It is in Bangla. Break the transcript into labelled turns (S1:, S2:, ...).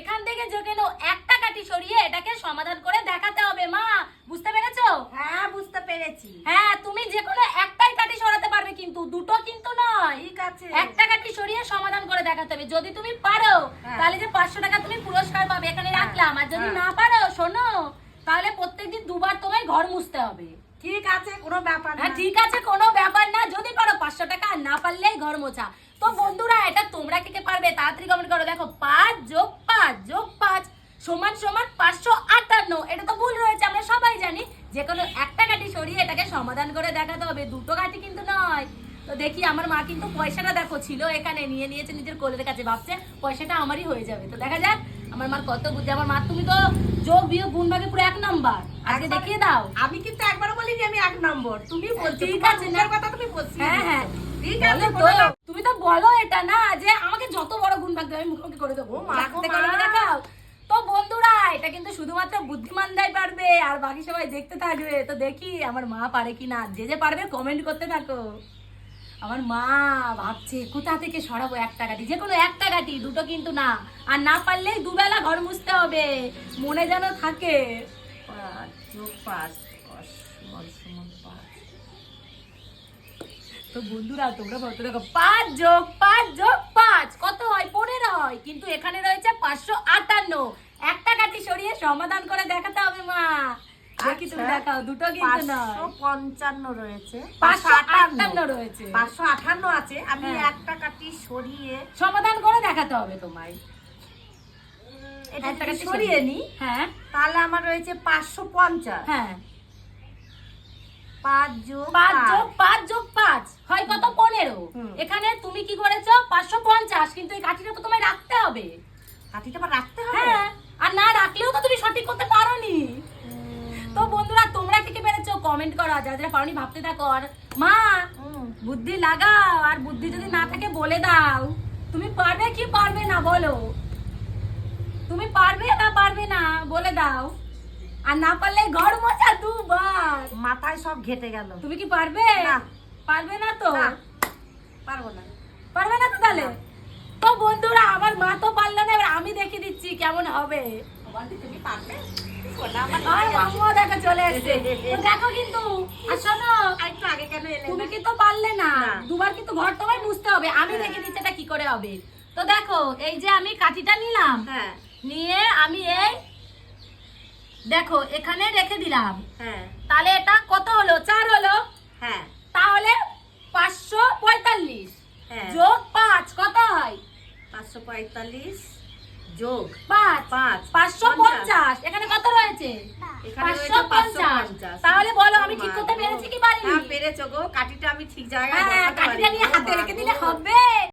S1: এখান থেকে যে একটা কাটি সরিয়ে এটাকে সমাধান করে দেখাতে হবে মা। বুঝতে
S2: পেরেছ?
S1: হ্যাঁ বুঝতে পেরেছি। হ্যাঁ তুমি যে কোনো একটাই কাটি সরাতে পারবে কিন্তু দুটো কিন্তু নয়।
S2: ঠিক আছে।
S1: একটা কাটি সরিয়ে সমাধান করে দেখাতে হবে। যদি তুমি পারো
S2: হ্যাঁ।
S1: তাহলে যে পাঁচশো টাকা তুমি পুরস্কার পাবে এখানে
S2: হ্যাঁ।
S1: রাখলাম। আর যদি
S2: হ্যাঁ।
S1: না পারো শোনো তাহলে প্রত্যেকদিন দুবার তোমায় ঘর মুছতে হবে।
S2: ঠিক আছে কোনো ব্যাপার না।
S1: ঠিক আছে কোনো ব্যাপার না। যদি পারো পাঁচশো টাকা না পারলেই ঘর মোছা। তো বন্ধুরা এটা তোমরা কে কে পারবে? তাড়াতাড়ি কমেন্ট করো। দেখো পাঁচ যোগ পাঁচ যোগ পাঁচ সমান সমান পাঁচশো আটান্ন। এটা তো ভুল রয়েছে আমরা সবাই জানি। যে কোনো একটা কাঠি সরিয়ে এটাকে সমাধান করে দেখাতে হবে। দুটো কাঠি কিন্তু নয়। তো দেখি আমার মা কিন্তু পয়সাটা দেখো ছিল এখানে নিয়ে নিয়েছে নিজের কোলের কাছে। ভাবছে পয়সাটা আমারই হয়ে যাবে। তো দেখা যাক আমার মার কত বুদ্ধি। আমার মা তুমি তো যোগ বিয়োগ গুণ ভাগে পুরো এক নাম্বার। আগে দেখিয়ে দাও।
S2: আমি কিন্তু একবার বলিনি আমি এক নম্বর। তুমি বলছো
S1: ঠিক আছে, না।
S2: কথা তুমি বলছি
S1: হ্যাঁ হ্যাঁ।
S2: ঠিক আছে
S1: তো। তুমি তো বলো এটা না যে আমাকে যত বড় গুণ ভাগ দেবে আমি মুখোমুখি করে দেবো।
S2: মা
S1: রাখতে
S2: গো
S1: কলমে
S2: মা।
S1: দেখাও তো বন্ধুরা এটা কিন্তু শুধুমাত্র বুদ্ধিমানরাই পারবে, আর বাকি সবাই দেখতে থাকবে। তো দেখি আমার মা পারে কি না যে যে পারবে কমেন্ট করতে থাকো। আমার মা ভাবছে, কোথা থেকে সরাবো একটা কাটি যে কোনো একটা কাটি দুটো কিন্তু না। আর না পারলেই দুবেলা ঘর মুছতে হবে। মনে যেন থাকে। তো বন্ধুরা, তোমরা কত দেখো পাঁচ যোগ পাঁচ যোগ, পাঁচ। কত হয়? পনেরো হয়। কিন্তু এখানে রয়েছে পাঁচশো আটান্ন। সমাধান করে দেখাতে হবে মা।
S2: আচ্ছা।
S1: দেখাও দুটো কিন্তু নয়।
S2: পঞ্চান্ন রয়েছে।
S1: পাঁচশো আটান্ন রয়েছে।
S2: পাঁচশো আঠান্ন আছে। আমি
S1: হ্যাঁ।
S2: একটা কাটি সরিয়ে
S1: সমাধান করে দেখাতে হবে তোমায়।
S2: এটা সরিয়ে নি
S1: হ্যাঁ।
S2: তাহলে আমার রয়েছে পাঁচশো পঞ্চাশ।
S1: হ্যাঁ।
S2: পাঁচ যোগ
S1: পাঁচ
S2: পাঁচ।
S1: যোগ পাঁচ যোগ পাঁচ। হয় কত? পনেরো। এখানে তুমি কি করেছ? পাঁচশো পঞ্চাশ। কিন্তু এই কাঠিটা তো তোমায় রাখতে হবে।
S2: কাঠিটা রাখতে
S1: আর না রাখলেও তো তুমি সঠিক করতে পারোনি। তো বন্ধুরা তোমরা কে কে পেরেছ কমেন্ট করো। আর যারা যারা পারোনি ভাবতে থাকো। আর মা বুদ্ধি লাগাও। আর বুদ্ধি যদি না থাকে বলে দাও। তুমি পারবে কি পারবে না বলো। তুমি পারবে না পারবে না বলে দাও। আর না পারলে ঘর মোছা দুবার।
S2: মাথায় সব ঘেটে গেল।
S1: তুমি কি পারবে। পারবে না তো?
S2: পারব না।
S1: পারবে না তো তাহলে? তো বন্ধুরা আমার মা তো পারল আমি দেখিয়ে দিচ্ছি কেমন হবে।
S2: তুমি পারবে?
S1: দেখো দেখো আমি। দেখে দিচ্ছি এটা কি করে তো দেখো এই যে আমি কাঠিটা নিলাম নিয়ে আমি এই দেখো এখানে রেখে দিলাম।
S2: হ্যাঁ।
S1: তাহলে এটা কত হলো? চার হলো।
S2: হ্যাঁ।
S1: তাহলে পাঁচশো পঁয়তাল্লিশ
S2: হ্যাঁ।
S1: যোগ পাঁচ কত হয়?
S2: পাঁচশো পঁয়তাল্লিশ যোগ।
S1: পাঁচ।
S2: পাঁচ।
S1: পাঁচশো পঞ্চাশ। এখানে কত রয়েছে? পাঁচশো পঞ্চাশ।
S2: পঞ্চাশ।
S1: তাহলে বলো আমি ঠিক করতে পেরেছি কি পারিনি
S2: হ্যাঁ পেরেছ গো। কাঠিটা আমি ঠিক জায়গায়
S1: হ্যাঁ কাঠিটা নিয়ে হাতে রেখে দিলে হবে।